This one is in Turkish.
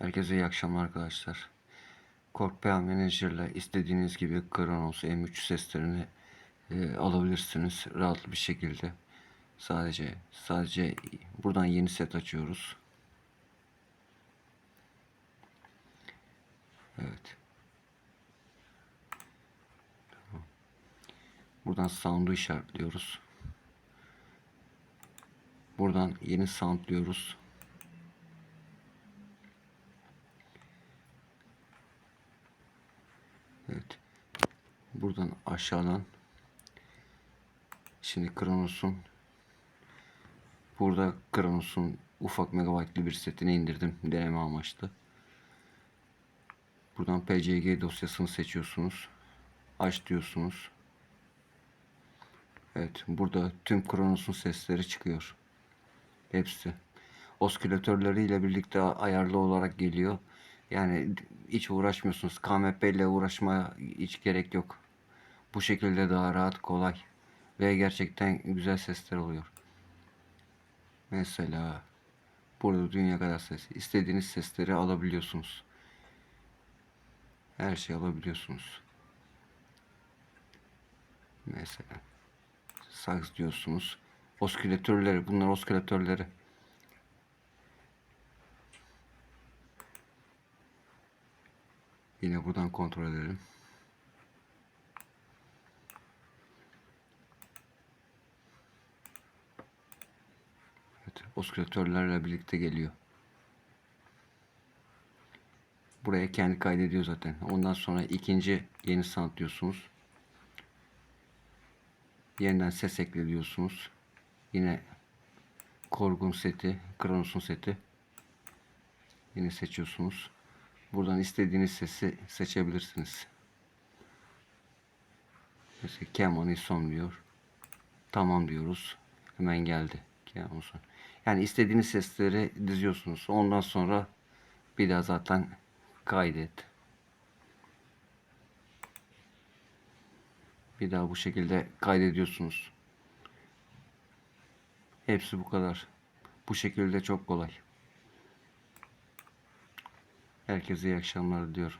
Herkese iyi akşamlar arkadaşlar. Corpea Manager ile istediğiniz gibi Kronos M3 seslerini e, alabilirsiniz rahat bir şekilde. Sadece sadece buradan yeni set açıyoruz. Evet. Buradan sound'u işaretliyoruz. Buradan yeni sound diyoruz. Evet. Buradan aşağıdan şimdi Kronos'un burada Kronos'un ufak megabaytlı bir setini indirdim deneme amaçlı. Buradan PCG dosyasını seçiyorsunuz. Aç diyorsunuz. Evet, burada tüm Kronos'un sesleri çıkıyor. Hepsi. Oskülatörleriyle birlikte ayarlı olarak geliyor. Yani hiç uğraşmıyorsunuz. KMP ile uğraşmaya hiç gerek yok. Bu şekilde daha rahat, kolay ve gerçekten güzel sesler oluyor. Mesela burada dünya kadar ses. İstediğiniz sesleri alabiliyorsunuz. Her şeyi alabiliyorsunuz. Mesela sax diyorsunuz. Oskülatörleri, bunlar oskülatörleri. Yine buradan kontrol edelim. Evet, oskülatörlerle birlikte geliyor. Buraya kendi kaydediyor zaten. Ondan sonra ikinci yeni sound diyorsunuz. Yeniden ses ekle diyorsunuz. Yine Korgun seti, Kronos'un seti. Yine seçiyorsunuz. Buradan istediğiniz sesi seçebilirsiniz. Mesela Keman son diyor. Tamam diyoruz. Hemen geldi. Keman son. Yani istediğiniz sesleri diziyorsunuz. Ondan sonra bir daha zaten kaydet. Bir daha bu şekilde kaydediyorsunuz. Hepsi bu kadar. Bu şekilde çok kolay. Herkese iyi akşamlar diliyorum.